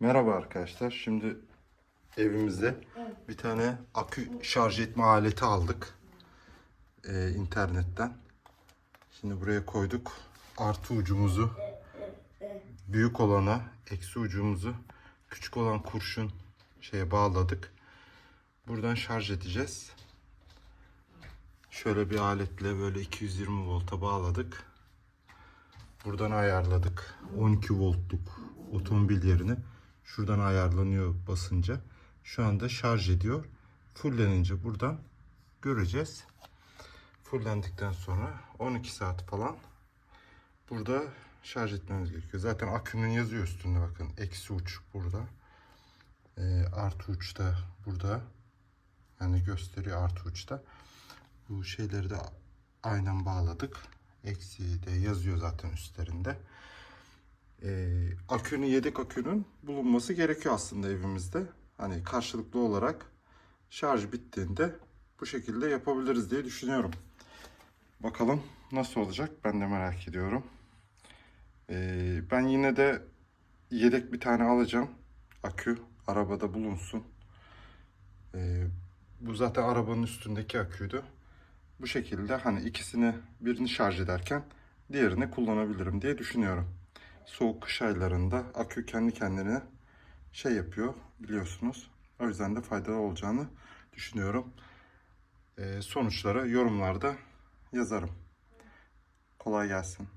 Merhaba arkadaşlar. Şimdi evimize bir tane akü şarj etme aleti aldık. Ee, internetten. Şimdi buraya koyduk. Artı ucumuzu büyük olana, eksi ucumuzu küçük olan kurşun şeye bağladık. Buradan şarj edeceğiz. Şöyle bir aletle böyle 220 volta bağladık. Buradan ayarladık. 12 voltluk otomobil yerine şuradan ayarlanıyor basınca. Şu anda şarj ediyor. Fullenince buradan göreceğiz. Fullendikten sonra 12 saat falan burada şarj etmemiz gerekiyor. Zaten akünün yazıyor üstünde bakın. Eksi uç burada. Ee, artı uç da burada. Yani gösteriyor artı uçta. Bu şeyleri de aynen bağladık. Eksi de yazıyor zaten üstlerinde. Ee, akünün yedek akünün bulunması gerekiyor aslında evimizde. Hani karşılıklı olarak şarj bittiğinde bu şekilde yapabiliriz diye düşünüyorum. Bakalım nasıl olacak ben de merak ediyorum. Ee, ben yine de yedek bir tane alacağım. Akü arabada bulunsun. Ee, bu zaten arabanın üstündeki aküydü. Bu şekilde hani ikisini birini şarj ederken diğerini kullanabilirim diye düşünüyorum. Soğuk kış aylarında akü kendi kendine şey yapıyor biliyorsunuz. O yüzden de faydalı olacağını düşünüyorum. Ee, sonuçları yorumlarda yazarım. Kolay gelsin.